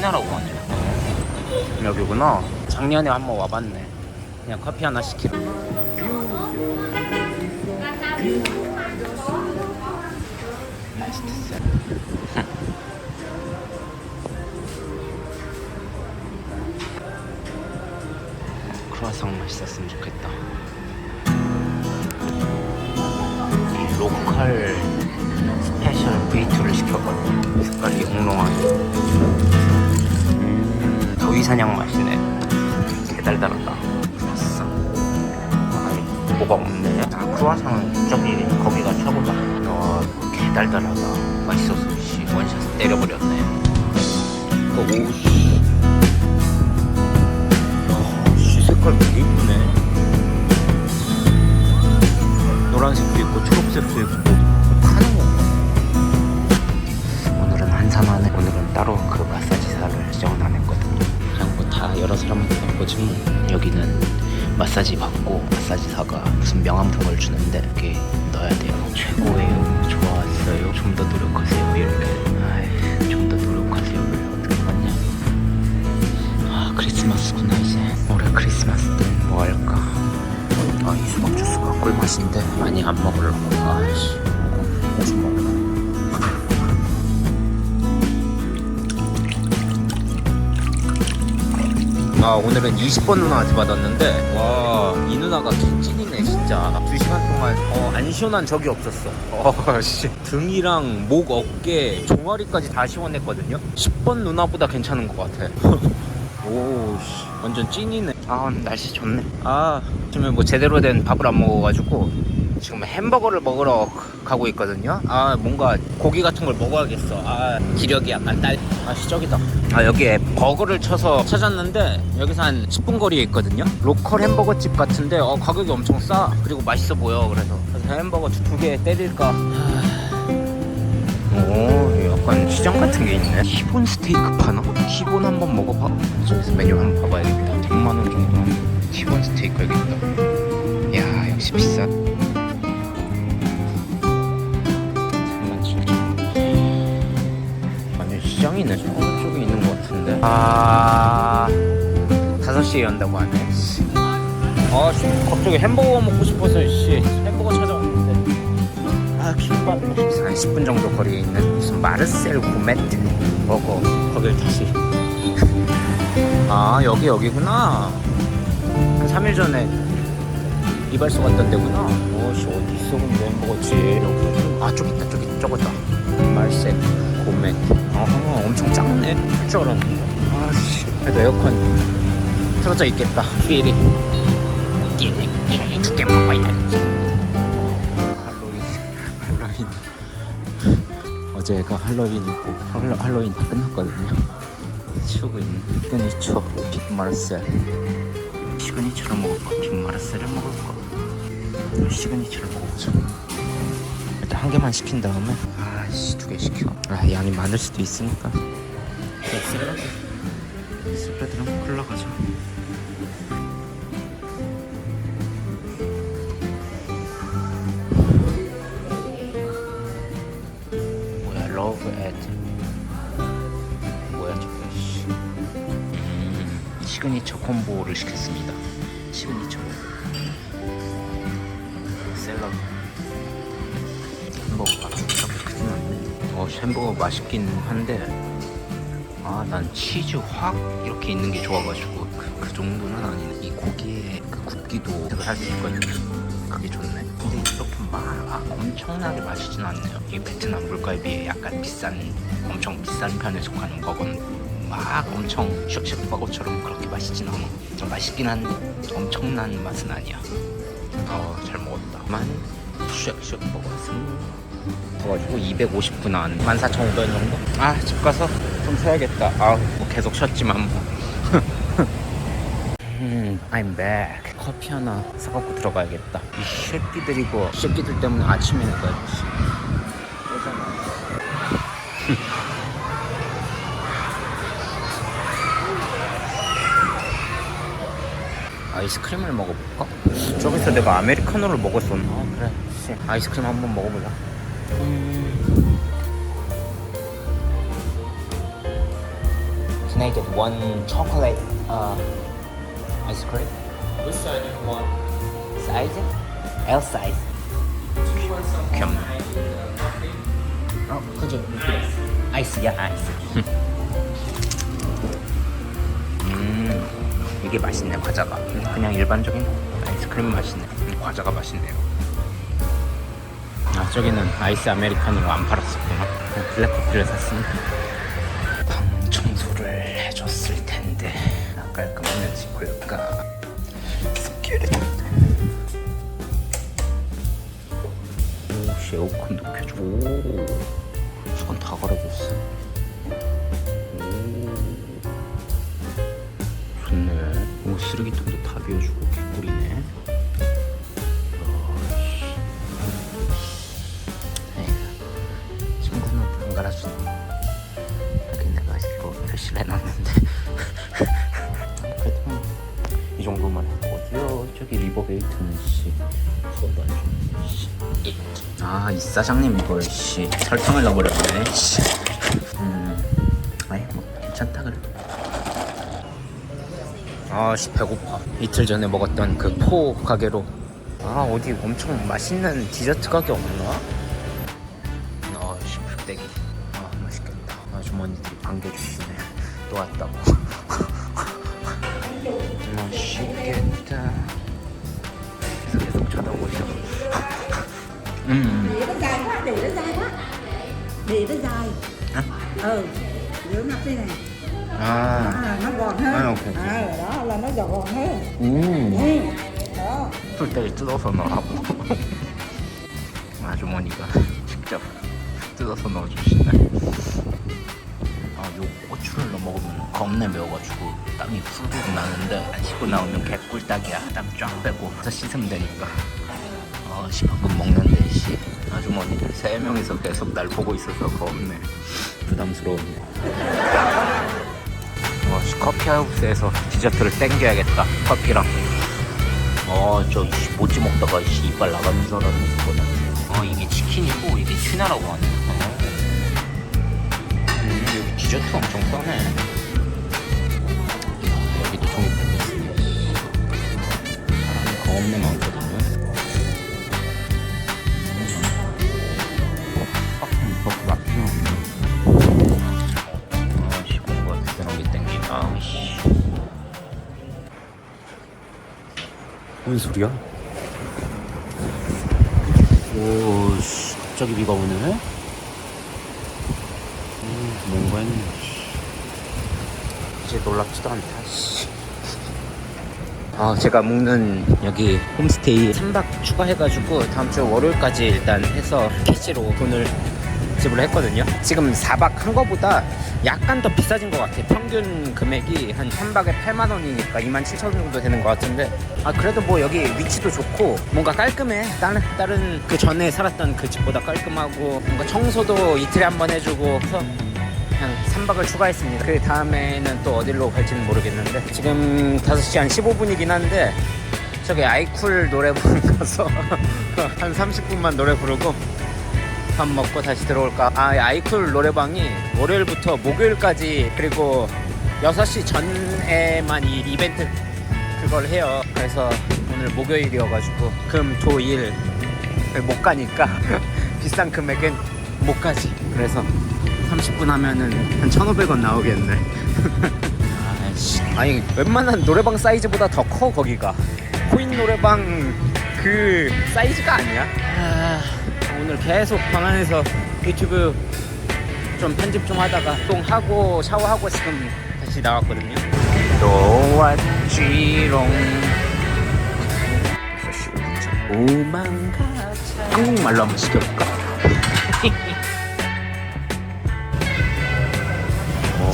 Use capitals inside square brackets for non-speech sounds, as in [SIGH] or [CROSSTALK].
시내라고 하네. 여기구나. 작년에 한번 와봤네. 그냥 커피 하나 시키러. 음, 도이사냥 맛이네. 개달달하다. 아싸. 아니, 뭐가 없네. 아, 크루아상은 저기, 거기가 최고다. 어, 개달달하다. 맛있어서, 씨, 원샷 때려버렸네. 그, 오, 씨. 야, 씨, 색깔 되게 이쁘네. 노란색도 있고, 초록색도 있고, 파는 건가? 오늘은 한산하네. 오늘은 따로 그 마사지 다 여러 사람한테 한 거지 뭐. 여기는 마사지 받고 마사지사가 무슨 명함통을 주는데 이렇게 넣어야 돼요. 최고예요. 좋았어요. 좀 더 노력하세요. 이렇게. 아이, 좀더 노력하세요를 어떻게 받냐? 아 크리스마스구나 이제. 올해 크리스마스 때는 뭐 할까? 아이 수박 주스가 꿀맛인데 많이 안 먹으려고. 아씨. 오줌 먹 아 오늘은 20번 누나한테 받았는데 와 이 누나가 개찐이네 진짜. 2시간 동안 어, 안 시원한 적이 없었어. 어씨. 등이랑 목 어깨 종아리까지 다 시원했거든요? 10번 누나보다 괜찮은 것 같아. [LAUGHS] 오씨. 완전 찐이네. 아 오늘 날씨 좋네. 아 요즘에 뭐 제대로 된 밥을 안 먹어가지고 지금 햄버거를 먹으러 가고 있거든요. 아 뭔가 고기 같은 걸 먹어야겠어. 아 기력이 약간 딸. 아 시적이다. 아 여기에 버거를 쳐서 찾았는데 여기서 한 10분 거리에 있거든요. 로컬 햄버거 집 같은데 어 가격이 엄청 싸. 그리고 맛있어 보여. 그래서 그래서 햄버거 두 개 때릴까. 오 약간 시장 같은 게 있네. 티본 스테이크 파나? 티본 한번 먹어봐. 저기서 메뉴 한번 봐봐야겠다. 100만 원 정도 하는 티본 스테이크 여기 있다. 야 역시 비싸. 완전 시장이네. 어느 쪽에 있는 것 같은데. 아, 5시에 연다고 하네. 씨. 아, 씨, 갑자기 햄버거 먹고 싶어서, 씨. 햄버거 찾아왔는데. 아, 김밥. 한 10분 정도 거리에 있는 무슨 마르셀 고메트 버거. 거길 다시. [LAUGHS] 아, 여기, 여기구나. 한 3일 전에 이발소 갔던 데구나. 어씨 어디 있어 근데 햄버거지 여기. 아 저기 있다 저기 저거다. 말색 고메. 어 엄청 작네. 할줄. 아씨 그래도 에어컨 틀어져 있겠다. 필이. 두개 먹어야지. 할로윈 할로윈. 어제가 할로윈이고 할로, 할로윈 다 끝났거든요. 치우고 있는 시그니처 빅마르셀. 시그니처를 먹을까? 빅마르셀을 먹을까? 시그니처를 먹어보자 일단 한 개만 시킨 다음에? 아씨 두 개 시켜. 아 양이 많을 수도 있으니까. 샐러드 샐러드랑 콜라 가자. 뭐야 러브 앳 뭐야 저거 씨. 음, 시그니처 콤보를 시켰습니다. 시그니처 로 샐러드 햄버거가 그렇게 크진 않네. 어 햄버거 맛있긴 한데 아 난 치즈 확 이렇게 있는 게 좋아가지고 그, 그 정도는 아니네. 이 고기에 그 굽기도 할 수 있거든요. 그게 좋네. 근데 이렇게 막 아, 엄청나게 맛있진 않네요. 이 베트남 물가에 비해 약간 비싼 엄청 비싼 편에 속하는 버거는 막 엄청 쉑쉑 버거처럼 그렇게 맛있진 않아. 좀 맛있긴 한데 엄청난 맛은 아니야. 어, 잘 먹었다. 만 쉑쉑 먹었음. 그래가지고 259 나왔네. 14,500원 정도? 아, 집 가서 좀 쉬어야겠다. 아, 뭐 계속 쉬었지만 뭐. [LAUGHS] 음, I'm back. 커피 하나 사갖고 들어가야겠다. 이 새끼들이고, 새끼들 때문에 아침에 내가야지. [LAUGHS] 아이스크림을 먹어볼까? 저기서 내가 아메리카노를 먹었었나? 아, 그래. 씨, 아이스크림 한번 먹어보자. 음... Can I get one chocolate uh, ice cream? Which side you want? Size? L size. Do you want some Come. kind of coffee? 어, 그죠? 아이스야, 아이스. 이게 맛있네, 과자가. 그냥 일반적인 아이스크림 맛이네. 음, 과자가 맛있네요. 아, 저기는 아이스 아메리카노가 안 팔았었구나. 블랙커피를 샀습니다. 방 청소를 해줬을 텐데, 아, 깔끔했는지 볼까? 오, 씨, 에어컨 높여줘. 오, 수건 다 갈아줬어. 쓰레기통도 다 비워주고 개꿀이네. 어이씨. 에휴, 친구는 안 갈아주네. 여기 내가 이거 표시를 해놨는데. 그래도 뭐, 이 정도만 어디요? 저기 리버 게이트는 씨. 수건도 안 주네, 씨. 아, 이 사장님 이걸 씨 설탕을 넣어버렸네. 씨. 아, 씨 배고파. 이틀 전에 먹었던 그 포 가게로. 아, 어디 엄청 맛있는 디저트 가게 없나? 아, 씨 풀떼기. 아, 맛있겠다. 아주머니들이 반겨주시네. 또 왔다고. [LAUGHS] 맛있겠다. 계속 쳐다보셔. [LAUGHS] 음. nó dài quá đĩa nó dài quá nó dài Hả? ừ đĩa mặt đây này 아, à, nó gọn hơn À, ok. à, đó là nó gọn hơn 음. ừ. đó 풀떼기 뜯어서 넣으라고. [LAUGHS] 아주머니가 직접 뜯어서 넣어주시네. 아, 요 고추를 넣어 먹으면 겁내 매워가지고 땀이 풀풀 나는데 안 씻고 나오면 개꿀딱이야. 땀 쫙 빼고 그래서 씻으면 되니까. 아, 씨 방금 먹는데 씨 아주머니들 세 명이서 계속 날 보고 있어서 겁내. 부담스러웠네. 와, 씨 커피 하우스에서 디저트를 땡겨야겠다. 커피랑. 어, 저 씨, 모찌 먹다가 씨, 이빨 나가는 줄 알았는데 그거다. 어, 이게 치킨이고 이게 튜나라고 하네. 어. 음, 여기 디저트 엄청 싸네. 여기도 종이팩 있습니다. 사람이 겁내 많 뭔 소리야? 오, 씨, 갑자기 비가 오네? 음, 뭔가 했네, 씨. 이제 놀랍지도 않다, 씨. 아, 제가 묵는 여기 홈스테이 3박 추가해가지고 다음 주 월요일까지 일단 해서 캐시로 돈을 지불했거든요. 지금 4박 한 거보다 약간 더 비싸진 것 같아요. 평균 금액이 한 3박에 8만 원이니까 2만 7천 원 정도 되는 것 같은데 아 그래도 뭐 여기 위치도 좋고 뭔가 깔끔해. 다른 다른 그 전에 살았던 그 집보다 깔끔하고 뭔가 청소도 이틀에 한 번 해주고 그래서 그냥 3박을 추가했습니다. 그 다음에는 또 어디로 갈지는 모르겠는데 지금 5시 한 15분이긴 한데 저기 아이쿨 노래방 가서 [LAUGHS] 한 30분만 노래 부르고 밥 먹고 다시 들어올까? 아, 이 아이쿨 노래방이 월요일부터 목요일까지 그리고 6시 전에만 이 이벤트 그걸 해요. 그래서 오늘 목요일이어가지고 금, 토, 일못 가니까 [LAUGHS] 비싼 금액은 못 가지. 그래서 30분 하면은 한 1,500원 나오겠네. 아이씨. [LAUGHS] 아니 웬만한 노래방 사이즈보다 더 커 거기가. 코인 노래방 그 사이즈가 아니야. 아, 오늘 계속 방 안에서 유튜브 좀 편집 좀 하다가 똥하고 샤워하고 지금 다시 나왔거든요. 또 왔지롱. 6시 5분 전. 오만가자. 한국말로 한번 시켜볼까? [LAUGHS] 어,